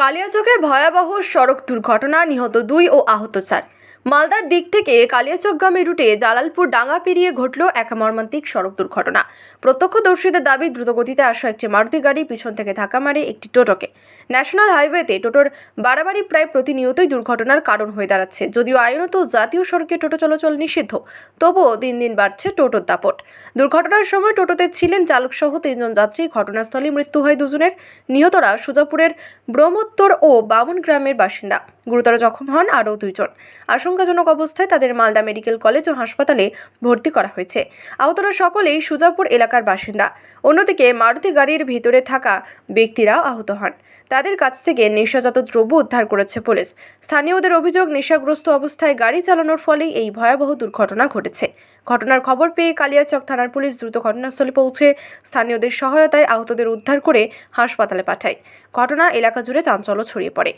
কালিয়াচকে ভয়াবহ সড়ক দুর্ঘটনা নিহত দুই ও আহত চার। মালদার দিক থেকে কালিয়াচকগামী রুটে জালালপুর ডাঙ্গা পেরিয়ে ঘটল এক মর্মান্তিক সড়ক দুর্ঘটনা। প্রত্যক্ষদর্শীদের দাবি, দ্রুতগতিতে আসা একটি মারুতি গাড়ি পিছন থেকে ধাক্কা মারে একটি টোটোকে। ন্যাশনাল হাইওয়েতে টোটোর বাড়াবাড়ি প্রায় প্রতিনিয়তই দুর্ঘটনার কারণ হয়ে দাঁড়াচ্ছে। যদিও আইনত জাতীয় সড়কে টোটো চলাচল নিষিদ্ধ, তবুও দিন দিন বাড়ছে টোটোর দাপট। দুর্ঘটনার সময় টোটোতে ছিলেন চালকসহ তিনজন যাত্রী। ঘটনাস্থলে মৃত্যু হয় দুজনের। নিহতরা সুজাপুরের ব্রহ্মোত্তর ও বামন গ্রামের বাসিন্দা। গুরুতর জখম হন আরও দুইজন। আশঙ্কাজনক অবস্থায় তাদের মালদা মেডিকেল কলেজ ও হাসপাতালে ভর্তি করা হয়েছে। আহতরা সকলেই সুজাপুর এলাকার বাসিন্দা। অন্যদিকে মারুতি গাড়ির ভিতরে থাকা ব্যক্তিরা আহত হন। তাদের কাছ থেকে নেশাজাত দ্রব্য উদ্ধার করেছে পুলিশ। স্থানীয়দের অভিযোগ, নেশাগ্রস্ত অবস্থায় গাড়ি চালানোর ফলেই এই ভয়াবহ দুর্ঘটনা ঘটেছে। ঘটনার খবর পেয়ে কালিয়াচক থানার পুলিশ দ্রুত ঘটনাস্থলে পৌঁছে স্থানীয়দের সহায়তায় আহতদের উদ্ধার করে হাসপাতালে পাঠায়। ঘটনা এলাকা জুড়ে চাঞ্চল্য ছড়িয়ে পড়ে।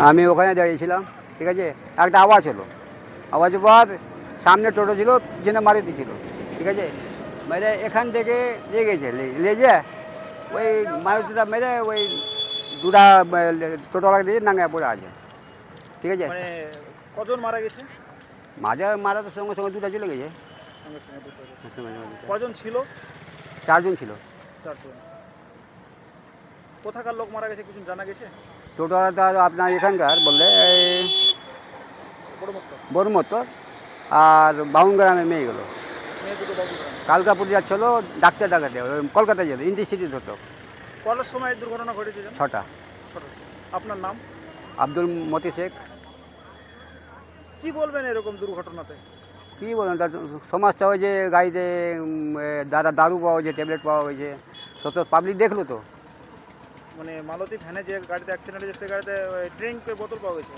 আমি ওখানে দাঁড়িয়েছিলাম ঠিক আছে? একটা আওয়াজ হলো। আওয়াজ পর সামনে টোটো ছিল পিছনে মারুতি ছিল ঠিক আছে? মেরে এখান থেকে নিয়ে গেছে লে- লেজে ওই মারুতিটা মেরে ওই দুটা টোটোলাকে দিয়ে নাঙ্গা পড়ে আছে ঠিক আছে? মানে কজন মারা গেছে? মাঝে মারা তো সঙ্গে সঙ্গে দুটা চলে গেছে। কজন ছিল? চারজন ছিল। চারজন। কোথাকার লোক মারা গেছে কিছু জানা গেছে? টোটোওয়ালাটা আপনার এখানকার বললে এই বড় মতো আর বাউন গ্রামে মেয়ে গেলো। কালকাপুর যাচ্ছিল ডাক্তার ডাকাতে কলকাতা যেত ইন্টারসিটি ধরতো। কটার সময় দুর্ঘটনা ঘটেছে জানেন? ছটা। আপনার নাম? আব্দুল মতি শেখ। কি বলবেন এরকম দুর্ঘটনাতে? কী বলুন তার সমস্যা হয়েছে গাড়িতে দাদা দারু পাওয়া হয়েছে ট্যাবলেট পাওয়া হয়েছে সব তো পাবলিক দেখল তো। মানে মালতী ভ্যানে যে গাড়িতে অ্যাক্সিডেন্ট হয়েছে সে গাড়িতে ড্রিঙ্ক বোতল পাওয়া গেছে।